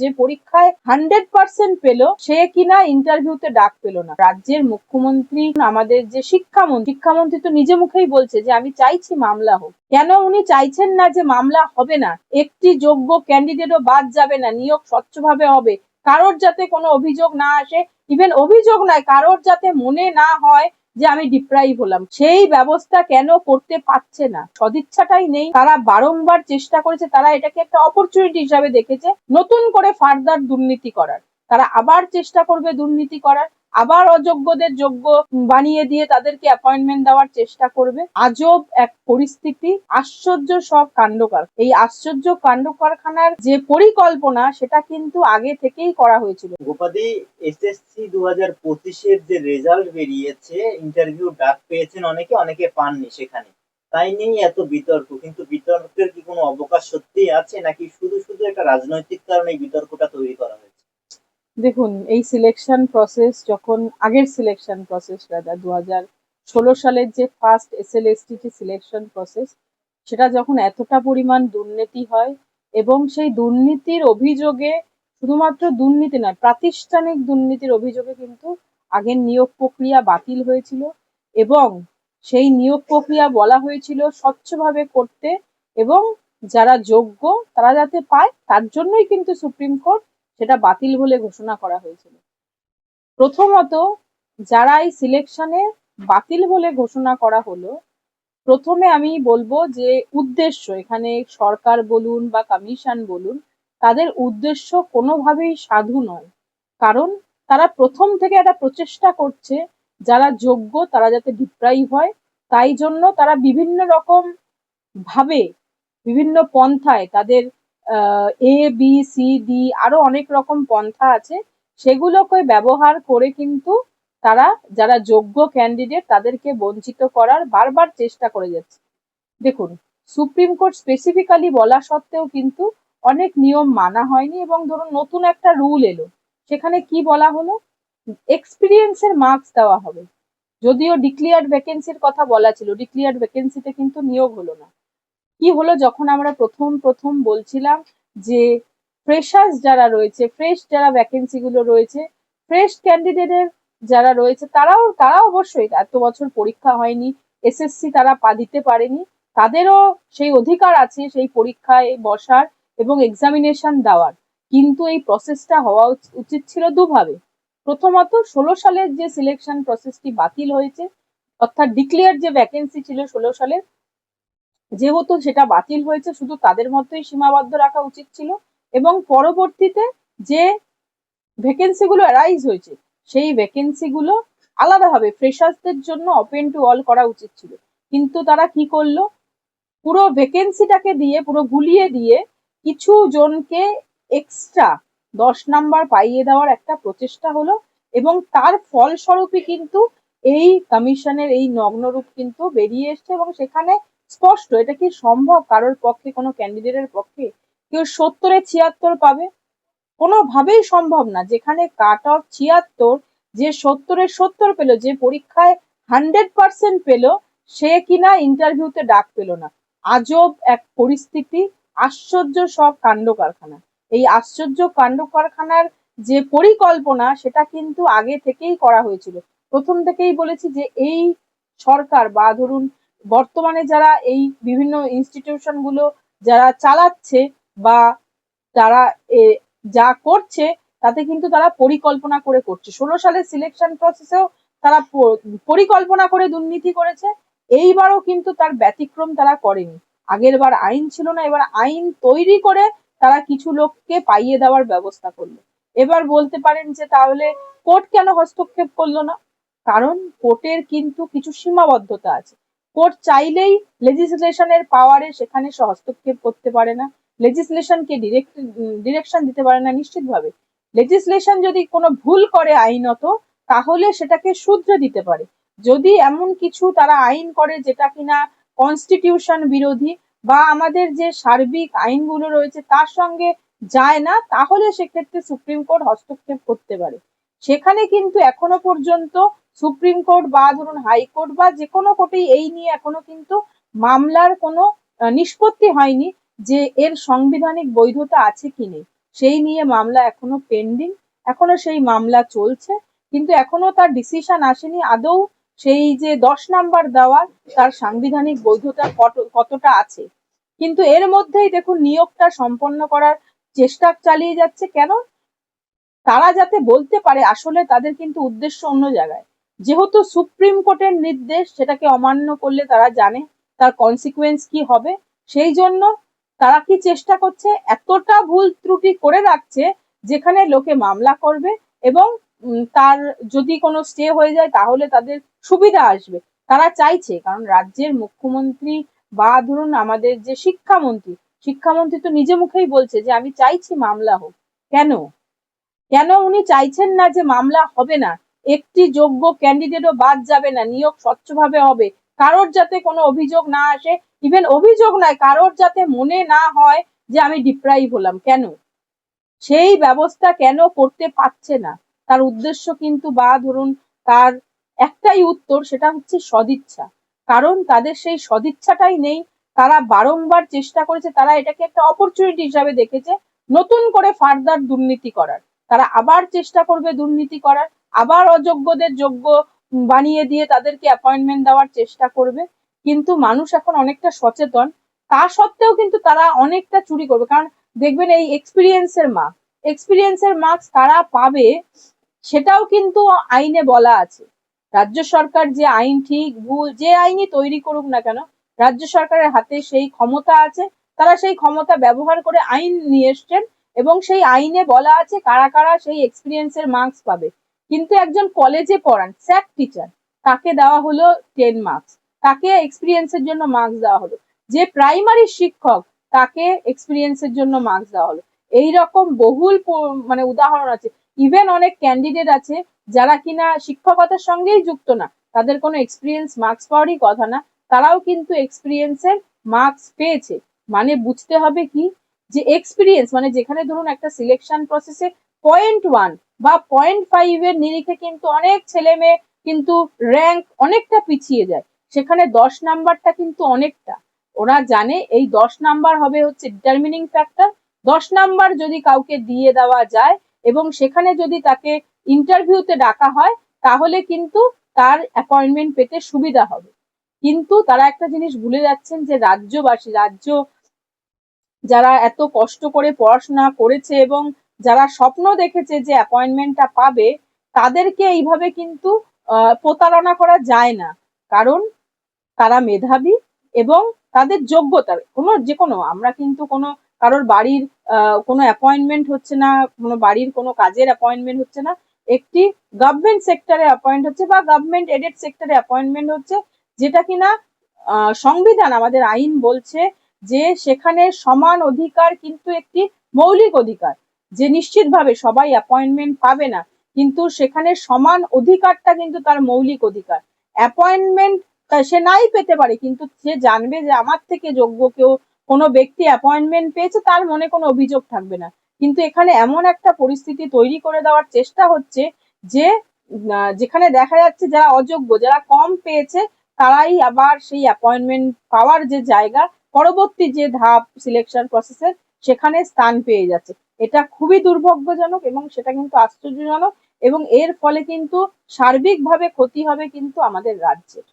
যে পরীক্ষায় hundred percent পেল, সে কিনা ইন্টারভিউতে ডাক পেল না। রাজ্যের মুখ্যমন্ত্রী, আমাদের যে শিক্ষামন্ত্রী শিক্ষামন্ত্রী তো নিজে মুখেই বলছে যে, আমি চাইছি মামলা হোক। কেন উনি চাইছেন না যে মামলা হবে না? একটি যোগ্য ক্যান্ডিডেটও বাদ যাবে না, নিয়োগ স্বচ্ছভাবে হবে। কারোর যাতে কোনো অভিযোগ না আসে ইভেন অভিযোগ নয়, কারোর যাতে মনে না হয় যে আমি ডিপ্রাইভ হলাম। সেই ব্যবস্থা কেন করতে পারছে না? সদিচ্ছাটাই নেই। তারা বারংবার চেষ্টা করেছে, তারা এটাকে একটা অপরচুনিটি হিসাবে দেখেছে, নতুন করে ফার্দার দুর্নীতি করার। তারা আবার চেষ্টা করবে দুর্নীতি করার। আবার অযোগ্যদের যোগ্য বানিয়ে দিয়ে তাদেরকে অ্যাপয়েন্টমেন্ট দেওয়ার চেষ্টা করবে। আজব এক পরিস্থিতি, আশ্চর্য সব কাণ্ডকার। এই আশ্চর্য কাণ্ড কারখানার যে পরিকল্পনা, সেটা কিন্তু আগে থেকেই করা হয়েছিল। গোপাদি এসএসসি দু হাজার পঁচিশের যে রেজাল্ট বেরিয়েছে ইন্টারভিউ ডাক পেয়েছেন অনেকে অনেকে পাননি সেখানে। তাই নিয়ে এত বিতর্ক। কিন্তু বিতর্কের কি কোনো অবকাশ সত্যি আছে, নাকি শুধু শুধু একটা রাজনৈতিক কারণে এই বিতর্কটা তৈরি করা হয়েছে? দেখুন, এই সিলেকশন প্রসেস যখন, আগের সিলেকশন প্রসেস রাজা দু হাজার ষোলো সালের যে first S L S T selection process সেটা যখন এতটা পরিমাণ দুর্নীতি হয় এবং সেই দুর্নীতির অভিযোগে শুধুমাত্র দুর্নীতি নয়, প্রাতিষ্ঠানিক দুর্নীতির অভিযোগে কিন্তু আগের নিয়োগ প্রক্রিয়া বাতিল হয়েছিল এবং সেই নিয়োগ প্রক্রিয়া বলা হয়েছিল স্বচ্ছভাবে করতে এবং যারা যোগ্য তারা যাতে পায় তার জন্যই কিন্তু সুপ্রিম কোর্ট সেটা বাতিল বলে ঘোষণা করা হয়েছিল। প্রথমত যারা এই সিলেকশনে বাতিল বলে ঘোষণা করা হলো, প্রথমে আমি বলব যে উদ্দেশ্য, এখানে সরকার বলুন বা কমিশন বলুন, তাদের উদ্দেশ্য কোনোভাবেই সাধু নয়। কারণ তারা প্রথম থেকে একটা প্রচেষ্টা করছে, যারা যোগ্য তারা যাতে ডিপ্রাইভ হয়, তাই জন্য তারা বিভিন্ন রকম ভাবে, বিভিন্ন পন্থায় তাদের এ বি সি ডি আরও অনেক রকম পন্থা আছে। সেগুলোকে ব্যবহার করে কিন্তু তারা, যারা যোগ্য ক্যান্ডিডেট তাদেরকে বঞ্চিত করার বারবার চেষ্টা করে যাচ্ছে। দেখুন সুপ্রিম কোর্ট স্পেসিফিক্যালি বলা সত্ত্বেও কিন্তু অনেক নিয়ম মানা হয়নি এবং ধরুন নতুন একটা রুল এলো। সেখানে কি বলা হলো? এক্সপিরিয়েন্সের মার্কস দেওয়া হবে। যদিও ডিক্লিয়ার্ড ভ্যাকেন্সির কথা বলা ছিল ডিক্লিয়ার্ড ভ্যাকেন্সিতে কিন্তু নিয়োগ হলো না। কি হলো যখন আমরা প্রথম প্রথম বলছিলাম যে ফ্রেশার্স যারা রয়েছে ফ্রেশ যারা ভ্যাকেন্সি গুলো রয়েছে ফ্রেশ ক্যান্ডিডেটের যারা রয়েছে, তারাও তারা অবশ্যই এত বছর পরীক্ষা হয়নি এসএসসি তারা পা দিতে পারেনি, তাদেরও সেই অধিকার আছে সেই পরীক্ষায় বসার এবং এক্সামিনেশন দেওয়ার। কিন্তু এই প্রসেসটা হওয়া উচ- উচিত ছিল দুভাবে। প্রথমত ষোলো সালের যে সিলেকশন প্রসেসটি বাতিল হয়েছে, অর্থাৎ ডিক্লেয়ার যে ভ্যাকেন্সি ছিল ষোলো সালের যেহেতু সেটা বাতিল হয়েছে, শুধু তাদের মধ্যেই সীমাবদ্ধ রাখা উচিত ছিল এবং পরবর্তীতে যে ভ্যাকেন্সি গুলো অ্যারাইজ হয়েছে, সেই ভ্যাকেন্সি গুলো আলাদাভাবে ফ্রেশার্সদের জন্য ওপেন টু অল করা উচিত ছিল। কিন্তু তারা কি করল? পুরো ভ্যাকেন্সিটাকে দিয়ে, পুরো গুলিয়ে দিয়ে কিছু জনকে এক্সট্রা দশ নাম্বার পাইয়ে দেওয়ার একটা প্রচেষ্টা হলো এবং তার ফলস্বরূপই কিন্তু এই কমিশনের এই নগ্নরূপ কিন্তু বেরিয়ে এসছে এবং সেখানে স্পষ্ট, এটা কি সম্ভব? কারোর পক্ষে, কোনো ক্যান্ডিডেটের পক্ষে কেউ সত্তরে ছিয়াত্তর পাবে? কোনোভাবেই সম্ভব না। যেখানে কাট অফ ছিয়াত্তর, যে সত্তরের সত্তর পেল, যে পরীক্ষায় হান্ড্রেড পার্সেন্ট পেল, সে কিনা ইন্টারভিউতে ডাক পেল না। আজব এক পরিস্থিতি, আশ্চর্য সব কাণ্ড কারখানা। এই আশ্চর্য কাণ্ড কারখানার যে পরিকল্পনা, সেটা কিন্তু আগে থেকেই করা হয়েছিল। প্রথম থেকেই বলেছি যে এই সরকার, বা ধরুন বর্তমানে যারা এই বিভিন্ন ইনস্টিটিউশনগুলো যারা চালাচ্ছে বা তারা যা করছে, তাতে কিন্তু তারা পরিকল্পনা করে করছে। ষোলো সালের সিলেকশন প্রসেসেও তারা পরিকল্পনা করে দুর্নীতি করেছে। এইবারও কিন্তু তার ব্যতিক্রম তারা করেনি। আগের বার আইন ছিল না, এবার আইন তৈরি করে তারা কিছু লোককে পাইয়ে দেওয়ার ব্যবস্থা করল। এবার বলতে পারেন যে তাহলে কোর্ট কেন হস্তক্ষেপ করল না? কারণ কোর্টের কিন্তু কিছু সীমাবদ্ধতা আছে। কোর্ট চাইলেই লেজিসলেশনের পাওয়ারে সেখানে সে হস্তক্ষেপ করতে পারে না লেজিসলেশনকে ডিরেক্ট ডিরেকশন দিতে পারে না নিশ্চিতভাবে। লেজিসলেশন যদি কোনো ভুল করে আইনত, তাহলে সেটাকে শুধরে দিতে পারে। যদি এমন কিছু তারা আইন করে যেটা কিনা কনস্টিটিউশন বিরোধী বা আমাদের যে সার্বিক আইনগুলো রয়েছে তার সঙ্গে যায় না, তাহলে সেক্ষেত্রে সুপ্রিম কোর্ট হস্তক্ষেপ করতে পারে। সেখানে কিন্তু এখনও পর্যন্ত সুপ্রিম কোর্ট বা ধরুন হাইকোর্ট বা যে কোনো কোর্টেই এই নিয়ে এখনও কিন্তু মামলার কোনো নিষ্পত্তি হয়নি যে এর সাংবিধানিক বৈধতা আছে কি নেই। সেই নিয়ে মামলা এখনও পেন্ডিং, এখনও সেই মামলা চলছে, কিন্তু এখনও তার ডিসিশন আসেনি। আদৌ সেই যে দশ নাম্বার দেওয়া তার সাংবিধানিক বৈধতা কত- কতটা আছে? কিন্তু এর মধ্যেই দেখুন নিয়োগটা সম্পন্ন করার চেষ্টা চালিয়ে যাচ্ছে। কেন? তারা যাতে বলতে পারে আসলে তাদের কিন্তু উদ্দেশ্য অন্য জায়গায়। যেহেতু সুপ্রিম কোর্টের নির্দেশ সেটাকে অমান্য করলে তারা জানে তার কনসিকুয়েন্স কি হবে, সেই জন্য তারা কি চেষ্টা করছে, এতটা ভুল ত্রুটি করে রাখছে যেখানে লোকে মামলা করবে এবং তার যদি কোনো স্টে হয়ে যায় তাহলে তাদের সুবিধা আসবে। তারা চাইছে, কারণ রাজ্যের মুখ্যমন্ত্রী বা ধরুন আমাদের যে শিক্ষামন্ত্রী শিক্ষামন্ত্রী তো নিজে মুখেই বলছে যে আমি চাইছি মামলা হোক। কেন? কেন উনি চাইছেন না যে মামলা হবে না? একটি যোগ্য ক্যান্ডিডেটও বাদ যাবে না, নিয়োগ স্বচ্ছভাবে হবে। কারোর যাতে কোনো অভিযোগ না আসে ইভেন অভিযোগ নয়, কারোর যাতে মনে না হয় যে আমি ডিপ্রাইভ হলাম। কেন? সেই ব্যবস্থা কেন করতে পারছে না? তার উদ্দেশ্য কিন্তু বা ধরুন তার একটাই উত্তর, সেটা হচ্ছে সদিচ্ছা। কারণ তাদের সেই সদিচ্ছাটাই নেই। তারা বারংবার চেষ্টা করেছে, তারা এটাকে একটা অপরচুনিটি হিসাবে দেখেছে, নতুন করে ফার্দার দুর্নীতি করার। তারা আবার চেষ্টা করবে দুর্নীতি করার। আবার অযোগ্যদের যোগ্য বানিয়ে দিয়ে তাদেরকে অ্যাপয়েন্টমেন্ট দেওয়ার চেষ্টা করবে। কিন্তু মানুষ এখন অনেকটা সচেতন। তা সত্ত্বেও কিন্তু তারা অনেকটা চুরি করবে। কারণ দেখবেন এই এক্সপিরিয়েন্সের মার্কস এক্সপিরিয়েন্সের মার্কস তারা পাবে সেটাও কিন্তু আইনে বলা আছে। রাজ্য সরকার যে আইন ঠিক, ভুল, যে আইনই তৈরি করুক না কেন, রাজ্য সরকারের হাতে সেই ক্ষমতা আছে। তারা সেই ক্ষমতা ব্যবহার করে আইন নিয়ে এসছেন এবং সেই আইনে বলা আছে কারা কারা সেই এক্সপিরিয়েন্সের মার্কস পাবে। কিন্তু একজন কলেজে পড়ান স্যাক টিচার তাকে দেওয়া হলো টেন মার্কস তাকে এক্সপিরিয়েন্সের জন্য মার্কস দেওয়া হলো। যে প্রাইমারি শিক্ষক, তাকে এক্সপিরিয়েন্সের জন্য মার্কস দেওয়া হলো। এই রকম বহুল মানে উদাহরণ আছে। ইভেন অনেক ক্যান্ডিডেট আছে, যারা কিনা শিক্ষকতার সঙ্গেই যুক্ত না, তাদের কোনো এক্সপিরিয়েন্স মার্কস পাওয়ারই কথা না, তারাও কিন্তু এক্সপিরিয়েন্সের মার্কস পেয়েছে। মানে বুঝতে হবে কি? যে এক্সপিরিয়েন্স মানে যেখানে ধরুন একটা সিলেকশন প্রসেসে পয়েন্ট ওয়ান বা পয়েন্ট ফাইভ এর নিরিখে কিন্তু অনেক ছেলে মেয়ে কিন্তু র্যাঙ্ক অনেকটা পিছিয়ে যায়। সেখানে দশ নাম্বারটা কিন্তু অনেকটা। ওরা জানে এই দশ নাম্বার হবে হচ্ছে ডিটারমিনিং ফ্যাক্টর দশ নাম্বার যদি কাউকে দিয়ে দেওয়া যায় এবং সেখানে যদি তাকে ইন্টারভিউতে ডাকা হয়, তাহলে কিন্তু তার অ্যাপয়েন্টমেন্ট পেতে সুবিধা হবে। কিন্তু তারা একটা জিনিস ভুলে যাচ্ছেন যে রাজ্যবাসী, রাজ্য যারা এত কষ্ট করে পড়াশোনা করেছে এবং যারা স্বপ্ন দেখেছে যে অ্যাপয়েন্টমেন্টটা পাবে, তাদেরকে এইভাবে কিন্তু প্রতারণা করা যায় না। কারণ তারা মেধাবী এবং তাদের যোগ্যতা, কোনো যে কোনো, আমরা কিন্তু কোনো কারোর বাড়ির কোনো অ্যাপয়েন্টমেন্ট হচ্ছে না, কোনো বাড়ির কোনো কাজের অ্যাপয়েন্টমেন্ট হচ্ছে না। একটি গভর্নমেন্ট সেক্টরে অ্যাপয়েন্ট হচ্ছে বা গভর্নমেন্ট এডেড সেক্টরে অ্যাপয়েন্টমেন্ট হচ্ছে, যেটা কিনা সংবিধান, আমাদের আইন বলছে যে সেখানে সমান অধিকার কিন্তু একটি মৌলিক অধিকার। যে নিশ্চিতভাবে সবাই অ্যাপয়েন্টমেন্ট পাবে না, কিন্তু সেখানে সমান অধিকারটা কিন্তু তার মৌলিক অধিকার। অ্যাপয়েন্টমেন্ট সে নাই পেতে পারে, কিন্তু সে জানবে যে আমার থেকে যোগ্য কেউ কোনো ব্যক্তি অ্যাপয়েন্টমেন্ট পেয়েছে, তার মনে কোনো অভিযোগ থাকবে না। কিন্তু এখানে এমন একটা পরিস্থিতি তৈরি করে দেওয়ার চেষ্টা হচ্ছে যে যেখানে দেখা যাচ্ছে যারা অযোগ্য, যারা কম পেয়েছে, তারাই আবার সেই অ্যাপয়েন্টমেন্ট পাওয়ার যে জায়গা, পরবর্তী যে ধাপ সিলেকশন প্রসেসের সেখানে স্থান পেয়ে যাচ্ছে। এটা খুবই দুর্ভাগ্যজনক এবং সেটা কিন্তু আশ্চর্যজনক এবং এর ফলে কিন্তু সার্বিকভাবে ক্ষতি হবে কিন্তু আমাদের রাজ্যের।